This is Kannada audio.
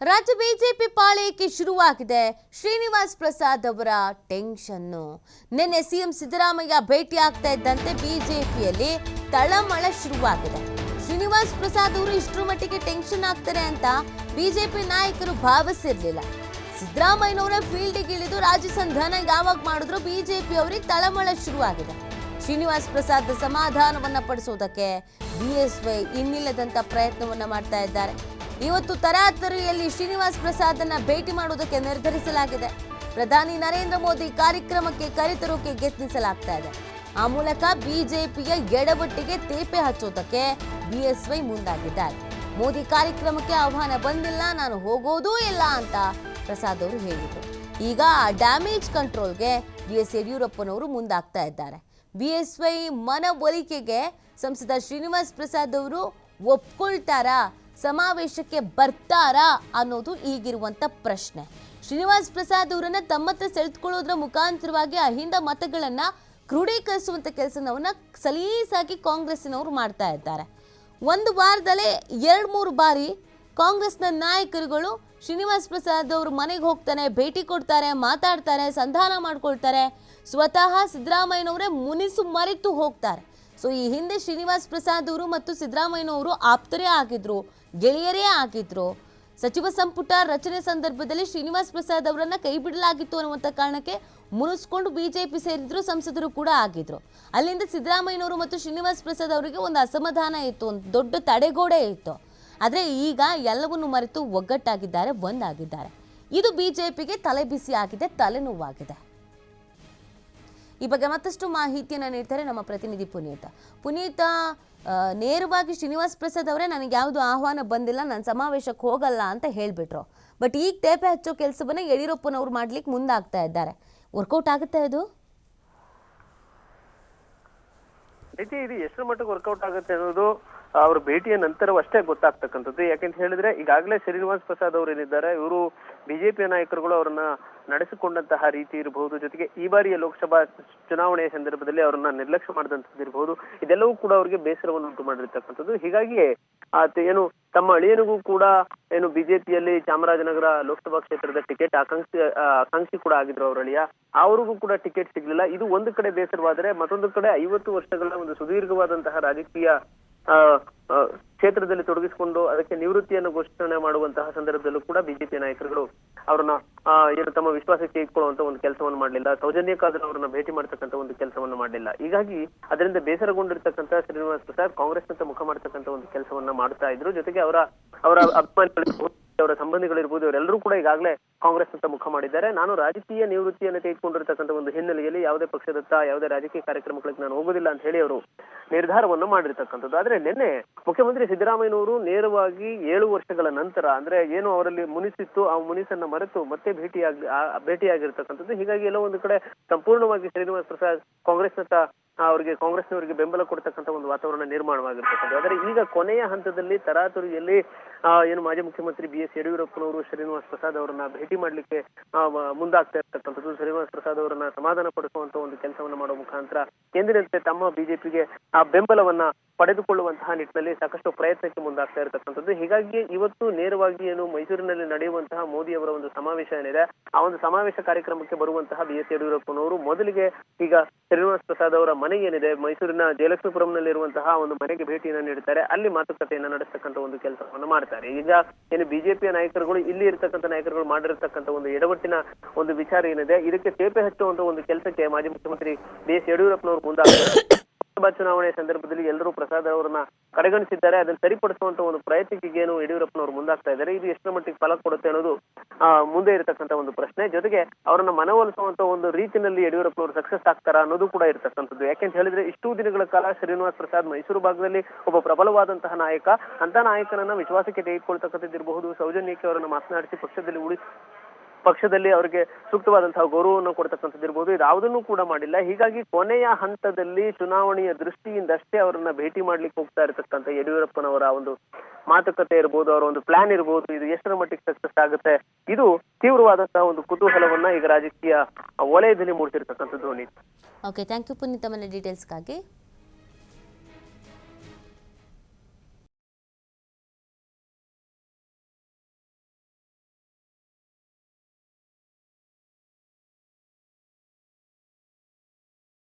ರಾಜ್ಯ ಬಿಜೆಪಿ ಪಾಳಯಕ್ಕೆ ಶುರುವಾಗಿದೆ. ಶ್ರೀನಿವಾಸ್ ಪ್ರಸಾದ್ ಅವರ ಟೆನ್ಷನ್ನು. ನಿನ್ನೆ ಸಿಎಂ ಸಿದ್ದರಾಮಯ್ಯ ಭೇಟಿ ಆಗ್ತಾ ಇದ್ದಂತೆ ಬಿಜೆಪಿಯಲ್ಲಿ ತಳಮಳ ಶುರುವಾಗಿದೆ. ಶ್ರೀನಿವಾಸ್ ಪ್ರಸಾದ್ ಅವರು ಇಷ್ಟರ ಮಟ್ಟಿಗೆ ಟೆನ್ಷನ್ ಆಗ್ತಾರೆ ಅಂತ ಬಿಜೆಪಿ ನಾಯಕರು ಭಾವಿಸಿರ್ಲಿಲ್ಲ. ಸಿದ್ದರಾಮಯ್ಯನವರ ಫೀಲ್ಡಿಗೆ ಇಳಿದು ರಾಜ್ಯ ಸಂಧಾನ ಯಾವಾಗ ಮಾಡಿದ್ರು ಬಿಜೆಪಿ ಅವರಿಗೆ ತಳಮಳ ಶುರುವಾಗಿದೆ. ಶ್ರೀನಿವಾಸ್ ಪ್ರಸಾದ್ ಸಮಾಧಾನವನ್ನ ಪಡಿಸೋದಕ್ಕೆ ಬಿಎಸ್ವೈ ಇನ್ನಿಲ್ಲದಂತ ಪ್ರಯತ್ನವನ್ನ ಮಾಡ್ತಾ ಇದ್ದಾರೆ. ಇವತ್ತು ತರಾತರಿಯಲ್ಲಿ ಶ್ರೀನಿವಾಸ್ ಪ್ರಸಾದನ್ನ ಭೇಟಿ ಮಾಡುವುದಕ್ಕೆ ನಿರ್ಧರಿಸಲಾಗಿದೆ. ಪ್ರಧಾನಿ ನರೇಂದ್ರ ಮೋದಿ ಕಾರ್ಯಕ್ರಮಕ್ಕೆ ಕರೆತರೋಕೆ ಯತ್ನಿಸಲಾಗ್ತಾ ಇದೆ. ಆ ಮೂಲಕ ಬಿಜೆಪಿಯ ಎಡವಟ್ಟಿಗೆ ತೇಪೆ ಹಚ್ಚೋದಕ್ಕೆ ಬಿಎಸ್ವೈ ಮುಂದಾಗಿದ್ದಾರೆ. ಮೋದಿ ಕಾರ್ಯಕ್ರಮಕ್ಕೆ ಆಹ್ವಾನ ಬಂದಿಲ್ಲ, ನಾನು ಹೋಗೋದೂ ಇಲ್ಲ ಅಂತ ಪ್ರಸಾದ್ ಅವರು ಹೇಳಿದರು. ಈಗ ಆ ಡ್ಯಾಮೇಜ್ ಕಂಟ್ರೋಲ್ಗೆ ಬಿ ಎಸ್ ಯಡಿಯೂರಪ್ಪನವರು ಮುಂದಾಗ್ತಾ ಇದ್ದಾರೆ. ಬಿ ಎಸ್ ವೈ ಮನವೊಲಿಕೆಗೆ ಸಂಸದ ಶ್ರೀನಿವಾಸ್ ಪ್ರಸಾದ್ ಅವರು ಒಪ್ಕೊಳ್ತಾರಾ? ಸಮಾವೇಶಕ್ಕೆ ಬರ್ತಾರಾ ಅನ್ನೋದು ಈಗಿರುವಂತ ಪ್ರಶ್ನೆ. ಶ್ರೀನಿವಾಸ್ ಪ್ರಸಾದ್ ಅವರನ್ನ ತಮ್ಮತ್ತ ಸೆಳೆದುಕೊಳ್ಳೋದ್ರ ಮುಖಾಂತರವಾಗಿ ಅಹಿಂದ ಮತಗಳನ್ನ ಕ್ರೋಢೀಕರಿಸುವಂತ ಕೆಲಸವನ್ನ ಸಲೀಸಾಗಿ ಕಾಂಗ್ರೆಸ್ನವರು ಮಾಡ್ತಾ ಇದ್ದಾರೆ. ಒಂದು ವಾರದಲ್ಲೇ ಎರಡು ಮೂರು ಬಾರಿ ಕಾಂಗ್ರೆಸ್ನ ನಾಯಕರುಗಳು ಶ್ರೀನಿವಾಸ್ ಪ್ರಸಾದ್ ಅವರು ಮನೆಗೆ ಹೋಗ್ತಾರೆ ಭೇಟಿ ಕೊಡ್ತಾರೆ, ಮಾತಾಡ್ತಾರೆ, ಸಂಧಾನ ಮಾಡ್ಕೊಳ್ತಾರೆ. ಸ್ವತಃ ಸಿದ್ದರಾಮಯ್ಯನವರೇ ಮುನಿಸು ಮರೆತು ಹೋಗ್ತಾರೆ. ಸೊ ಈ ಹಿಂದೆ ಶ್ರೀನಿವಾಸ್ ಪ್ರಸಾದ್ ಅವರು ಮತ್ತು ಸಿದ್ದರಾಮಯ್ಯನವರು ಆಪ್ತರೇ ಆಗಿದ್ರು, ಗೆಳೆಯರೇ ಆಗಿದ್ರು. ಸಚಿವ ಸಂಪುಟ ರಚನೆ ಸಂದರ್ಭದಲ್ಲಿ ಶ್ರೀನಿವಾಸ್ ಪ್ರಸಾದ್ ಅವರನ್ನ ಕೈ ಬಿಡಲಾಗಿತ್ತು ಅನ್ನುವಂಥ ಕಾರಣಕ್ಕೆ ಮುನಿಸ್ಕೊಂಡು ಬಿಜೆಪಿ ಸೇರಿದ್ರು, ಸಂಸದರು ಕೂಡ ಆಗಿದ್ರು. ಅಲ್ಲಿಂದ ಸಿದ್ದರಾಮಯ್ಯನವರು ಮತ್ತು ಶ್ರೀನಿವಾಸ್ ಪ್ರಸಾದ್ ಅವರಿಗೆ ಒಂದು ಅಸಮಾಧಾನ ಇತ್ತು, ಒಂದು ದೊಡ್ಡ ತಡೆಗೋಡೆ ಇತ್ತು. ಆದರೆ ಈಗ ಎಲ್ಲವನ್ನು ಮರೆತು ಒಗ್ಗಟ್ಟಾಗಿದ್ದಾರೆ, ಒಂದಾಗಿದ್ದಾರೆ. ಇದು ಬಿಜೆಪಿಗೆ ತಲೆ ಬಿಸಿ ಆಗಿದೆ, ತಲೆನೋವಾಗಿದೆ. ಈ ಬಗ್ಗೆ ಮತ್ತಷ್ಟು ಮಾಹಿತಿಯನ್ನು ನೀಡ್ತಾರೆ ನಮ್ಮ ಪ್ರತಿನಿಧಿ ಪುನೀತ. ಪುನೀತ ನೇರವಾಗಿ ಶ್ರೀನಿವಾಸ್ ಪ್ರಸಾದ್ ಅವರೇ ನನಗೆ ಯಾವುದು ಆಹ್ವಾನ ಬಂದಿಲ್ಲ, ನಾನು ಸಮಾವೇಶಕ್ಕೆ ಹೋಗಲ್ಲ ಅಂತ ಹೇಳಿಬಿಟ್ರು. ಬಟ್ ಈಗ ತೇಪೆ ಹಚ್ಚೋ ಕೆಲಸವನ್ನ ಯಡಿಯೂರಪ್ಪನವ್ರು ಮಾಡ್ಲಿಕ್ಕೆ ಮುಂದಾಗ್ತಾ ಇದ್ದಾರೆ. ವರ್ಕೌಟ್ ಆಗುತ್ತೆ ಇದು ಇದು. ಎಷ್ಟು ಮಟ್ಟಿಗೆ ವರ್ಕೌಟ್ ಆಗುತ್ತೆ ಅನ್ನೋದು ಅವ್ರ ಭೇಟಿಯ ನಂತರವಷ್ಟೇ ಗೊತ್ತಾಗ್ತಕ್ಕಂಥದ್ದು. ಯಾಕೆಂತ ಹೇಳಿದ್ರೆ, ಈಗಾಗಲೇ ಶ್ರೀನಿವಾಸ್ ಪ್ರಸಾದ್ ಅವರು ಏನಿದ್ದಾರೆ, ಇವರು ಬಿಜೆಪಿಯ ನಾಯಕರುಗಳು ಅವರನ್ನ ನಡೆಸಿಕೊಂಡಂತಹ ರೀತಿ ಇರಬಹುದು, ಜೊತೆಗೆ ಈ ಬಾರಿಯ ಲೋಕಸಭಾ ಚುನಾವಣೆಯ ಸಂದರ್ಭದಲ್ಲಿ ಅವರನ್ನ ನಿರ್ಲಕ್ಷ್ಯ ಮಾಡಿದಂಥದ್ದು ಇರಬಹುದು. ಇದೆಲ್ಲವೂ ಕೂಡ ಅವರಿಗೆ ಬೇಸರವನ್ನು ಉಂಟು ಮಾಡಿರ್ತಕ್ಕಂಥದ್ದು. ಹೀಗಾಗಿಯೇ ಏನು, ತಮ್ಮ ಅಳಿಯನಿಗೂ ಕೂಡ, ಏನು, ಬಿಜೆಪಿಯಲ್ಲಿ ಚಾಮರಾಜನಗರ ಲೋಕಸಭಾ ಕ್ಷೇತ್ರದ ಟಿಕೆಟ್ ಆಕಾಂಕ್ಷಿ ಆಕಾಂಕ್ಷಿ ಕೂಡ ಆಗಿದ್ರು ಅವರ ಅಳಿಯ. ಅವ್ರಿಗೂ ಕೂಡ ಟಿಕೆಟ್ ಸಿಗ್ಲಿಲ್ಲ. ಇದು ಒಂದು ಕಡೆ ಬೇಸರವಾದರೆ ಮತ್ತೊಂದು ಕಡೆ ಐವತ್ತು ವರ್ಷಗಳ ಒಂದು ಸುದೀರ್ಘವಾದಂತಹ ರಾಜಕೀಯ ಕ್ಷೇತ್ರದಲ್ಲಿ ತೊಡಗಿಸಿಕೊಂಡು ಅದಕ್ಕೆ ನಿವೃತ್ತಿಯನ್ನು ಘೋಷಣೆ ಮಾಡುವಂತಹ ಸಂದರ್ಭದಲ್ಲೂ ಕೂಡ ಬಿಜೆಪಿ ನಾಯಕರುಗಳು ಅವರನ್ನ ಏನು ತಮ್ಮ ವಿಶ್ವಾಸಕ್ಕೆ ಇಟ್ಕೊಳ್ಳುವಂತ ಒಂದು ಕೆಲಸವನ್ನು ಮಾಡಲಿಲ್ಲ. ಸೌಜನ್ಯಕ್ಕಾದರೂ ಅವರನ್ನ ಭೇಟಿ ಮಾಡತಕ್ಕಂತ ಒಂದು ಕೆಲಸವನ್ನು ಮಾಡಲಿಲ್ಲ. ಹೀಗಾಗಿ ಅದರಿಂದ ಬೇಸರಗೊಂಡಿರ್ತಕ್ಕಂಥ ಶ್ರೀನಿವಾಸ್ ಪ್ರಸಾದ್ ಕಾಂಗ್ರೆಸ್ನಂತ ಮುಖ ಮಾಡತಕ್ಕಂತ ಒಂದು ಕೆಲಸವನ್ನ ಮಾಡ್ತಾ ಇದ್ರು. ಜೊತೆಗೆ ಅವರ ಅವರ ಅಭಿಮಾನಿಗಳಿರ್ಬೋದು ಅವರ ಸಂಬಂಧಿಗಳಿರ್ಬೋದು ಇವರೆಲ್ಲರೂ ಕೂಡ ಈಗಾಗಲೇ ಕಾಂಗ್ರೆಸ್ ಅಂತ ಮುಖ ಮಾಡಿದ್ದಾರೆ. ನಾನು ರಾಜಕೀಯ ನಿವೃತ್ತಿಯನ್ನು ತೆಗೆದುಕೊಂಡಿರ್ತಕ್ಕಂಥ ಒಂದು ಹಿನ್ನೆಲೆಯಲ್ಲಿ ಯಾವುದೇ ಪಕ್ಷದತ್ತ ಯಾವುದೇ ರಾಜಕೀಯ ಕಾರ್ಯಕ್ರಮಗಳಿಗೆ ನಾನು ಹೋಗೋದಿಲ್ಲ ಅಂತ ಹೇಳಿ ಅವರು ನಿರ್ಧಾರವನ್ನು ಮಾಡಿರ್ತಕ್ಕಂಥದ್ದು. ಆದ್ರೆ ನಿನ್ನೆ ಮುಖ್ಯಮಂತ್ರಿ ಸಿದ್ದರಾಮಯ್ಯನವರು ನೇರವಾಗಿ ಏಳು ವರ್ಷಗಳ ನಂತರ, ಅಂದ್ರೆ ಏನು ಅವರಲ್ಲಿ ಮುನಿಸಿತ್ತು, ಆ ಮುನಿಸನ್ನ ಮರೆತು ಮತ್ತೆ ಭೇಟಿಯಾಗಿ ಭೇಟಿಯಾಗಿರ್ತಕ್ಕಂಥದ್ದು. ಹೀಗಾಗಿ ಎಲ್ಲ ಒಂದು ಕಡೆ ಸಂಪೂರ್ಣವಾಗಿ ಶ್ರೀನಿವಾಸ್ ಪ್ರಸಾದ್ ಕಾಂಗ್ರೆಸ್ನತ್ತ ಅವರಿಗೆ ಕಾಂಗ್ರೆಸ್ನವರಿಗೆ ಬೆಂಬಲ ಕೊಡ್ತಕ್ಕಂಥ ಒಂದು ವಾತಾವರಣ ನಿರ್ಮಾಣವಾಗಿರ್ತಕ್ಕಂಥದ್ದು. ಆದರೆ ಈಗ ಕೊನೆಯ ಹಂತದಲ್ಲಿ ತರಾತುರಿಯಲ್ಲಿ ಏನು ಮಾಜಿ ಮುಖ್ಯಮಂತ್ರಿ ಬಿ ಎಸ್ ಯಡಿಯೂರಪ್ಪನವರು ಶ್ರೀನಿವಾಸ್ ಪ್ರಸಾದ್ ಅವರನ್ನ ಭೇಟಿ ಮಾಡ್ಲಿಕ್ಕೆ ಮುಂದಾಗ್ತಾ ಇರ್ತಕ್ಕಂಥದ್ದು. ಶ್ರೀನಿವಾಸ್ ಪ್ರಸಾದ್ ಅವರನ್ನ ಸಮಾಧಾನ ಪಡಿಸುವಂತ ಒಂದು ಕೆಲಸವನ್ನ ಮಾಡುವ ಮುಖಾಂತರ ಎಂದಿನಂತೆ ತಮ್ಮ ಬಿಜೆಪಿಗೆ ಆ ಬೆಂಬಲವನ್ನ ಪಡೆದುಕೊಳ್ಳುವಂತಹ ನಿಟ್ಟಿನಲ್ಲಿ ಸಾಕಷ್ಟು ಪ್ರಯತ್ನಕ್ಕೆ ಮುಂದಾಗ್ತಾ ಇರತಕ್ಕಂಥದ್ದು. ಹೀಗಾಗಿ ಇವತ್ತು ನೇರವಾಗಿ ಏನು ಮೈಸೂರಿನಲ್ಲಿ ನಡೆಯುವಂತಹ ಮೋದಿ ಅವರ ಒಂದು ಸಮಾವೇಶ ಏನಿದೆ, ಆ ಒಂದು ಸಮಾವೇಶ ಕಾರ್ಯಕ್ರಮಕ್ಕೆ ಬರುವಂತಹ ಬಿ ಎಸ್ ಯಡಿಯೂರಪ್ಪನವರು ಮೊದಲಿಗೆ ಈಗ ಶ್ರೀನಿವಾಸ್ ಪ್ರಸಾದ್ ಅವರ ಮನೆ ಏನಿದೆ, ಮೈಸೂರಿನ ಜಯಲಕ್ಷ್ಮೀಪುರಂನಲ್ಲಿ ಇರುವಂತಹ ಒಂದು ಮನೆಗೆ ಭೇಟಿಯನ್ನು ನೀಡುತ್ತಾರೆ. ಅಲ್ಲಿ ಮಾತುಕತೆಯನ್ನ ನಡೆಸ್ತಕ್ಕಂಥ ಒಂದು ಕೆಲಸವನ್ನು ಮಾಡ್ತಾರೆ. ಈಗ ಏನು ಬಿಜೆಪಿಯ ನಾಯಕರುಗಳು, ಇಲ್ಲಿ ಇರತಕ್ಕಂಥ ನಾಯಕರುಗಳು ಮಾಡಿರತಕ್ಕಂಥ ಒಂದು ಎಡವಟ್ಟಿನ ಒಂದು ವಿಚಾರ ಏನಿದೆ, ಇದಕ್ಕೆ ತೇಪೆ ಹಚ್ಚುವಂತಹ ಒಂದು ಕೆಲಸಕ್ಕೆ ಮಾಜಿ ಮುಖ್ಯಮಂತ್ರಿ ಬಿ ಎಸ್ ಯಡಿಯೂರಪ್ಪನವರು ಮುಂದಾಗ್ತಾರೆ. ಲೋಕಸಭಾ ಚುನಾವಣೆ ಸಂದರ್ಭದಲ್ಲಿ ಎಲ್ಲರೂ ಪ್ರಸಾದ್ ಅವರನ್ನ ಕಡೆಗಣಿಸಿದ್ದಾರೆ. ಅದನ್ನು ಸರಿಪಡಿಸುವಂತ ಒಂದು ಪ್ರಯತ್ನಕ್ಕೆ ಏನು ಯಡಿಯೂರಪ್ಪನವರು ಮುಂದಾಗ್ತಾ ಇದ್ದಾರೆ. ಇದು ಎಷ್ಟರ ಮಟ್ಟಿಗೆ ಫಲ ಕೊಡುತ್ತೆ ಅನ್ನೋದು ಮುಂದೆ ಇರತಕ್ಕಂತ ಒಂದು ಪ್ರಶ್ನೆ. ಜೊತೆಗೆ ಅವರನ್ನ ಮನವೊಲಿಸುವಂತ ಒಂದು ರೀತಿಯಲ್ಲಿ ಯಡಿಯೂರಪ್ಪನವರು ಸಕ್ಸಸ್ ಆಗ್ತಾರ ಅನ್ನೋದು ಕೂಡ ಇರತಕ್ಕಂಥದ್ದು. ಯಾಕೆಂತ ಹೇಳಿದ್ರೆ, ಇಷ್ಟು ದಿನಗಳ ಕಾಲ ಶ್ರೀನಿವಾಸ್ ಪ್ರಸಾದ್ ಮೈಸೂರು ಭಾಗದಲ್ಲಿ ಒಬ್ಬ ಪ್ರಬಲವಾದಂತಹ ನಾಯಕ. ಅಂತ ನಾಯಕನನ್ನ ವಿಶ್ವಾಸಕ್ಕೆ ತೆಗೆದುಕೊಳ್ತಕ್ಕಂಥದ್ದಿರಬಹುದು. ಸೌಜನ್ಯಕ್ಕೆ ಅವರನ್ನು ಮಾತನಾಡಿಸಿ ಪಕ್ಷದಲ್ಲಿ ಉಳಿ ಪಕ್ಷದಲ್ಲಿ ಅವರಿಗೆ ಸೂಕ್ತವಾದಂತಹ ಗೌರವವನ್ನು ಕೊಡ್ತಕ್ಕಂಥದ್ದಿರ್ಬೋದು ಇದಾವುದನ್ನು ಕೂಡ ಮಾಡಿಲ್ಲ. ಹೀಗಾಗಿ ಕೊನೆಯ ಹಂತದಲ್ಲಿ ಚುನಾವಣೆಯ ದೃಷ್ಟಿಯಿಂದಷ್ಟೇ ಅವರನ್ನ ಭೇಟಿ ಮಾಡ್ಲಿಕ್ಕೆ ಹೋಗ್ತಾ ಇರತಕ್ಕಂಥ ಯಡಿಯೂರಪ್ಪನವರ ಒಂದು ಮಾತುಕತೆ ಇರ್ಬೋದು, ಅವರ ಒಂದು ಪ್ಲಾನ್ ಇರ್ಬೋದು, ಇದು ಎಷ್ಟರ ಮಟ್ಟಿಗೆ ಸಕ್ಸಸ್ ಆಗುತ್ತೆ, ಇದು ತೀವ್ರವಾದಂತಹ ಒಂದು ಕುತೂಹಲವನ್ನ ಈಗ ರಾಜಕೀಯ ವಲಯದಲ್ಲಿ ಮೂಡಿಸಿರ್ತಕ್ಕಂಥದ್ದು ಓಕೆ ಥ್ಯಾಂಕ್ ಯು ಪುನೀತ್ ಡೀಟೇಲ್ಸ್ಗಾಗಿ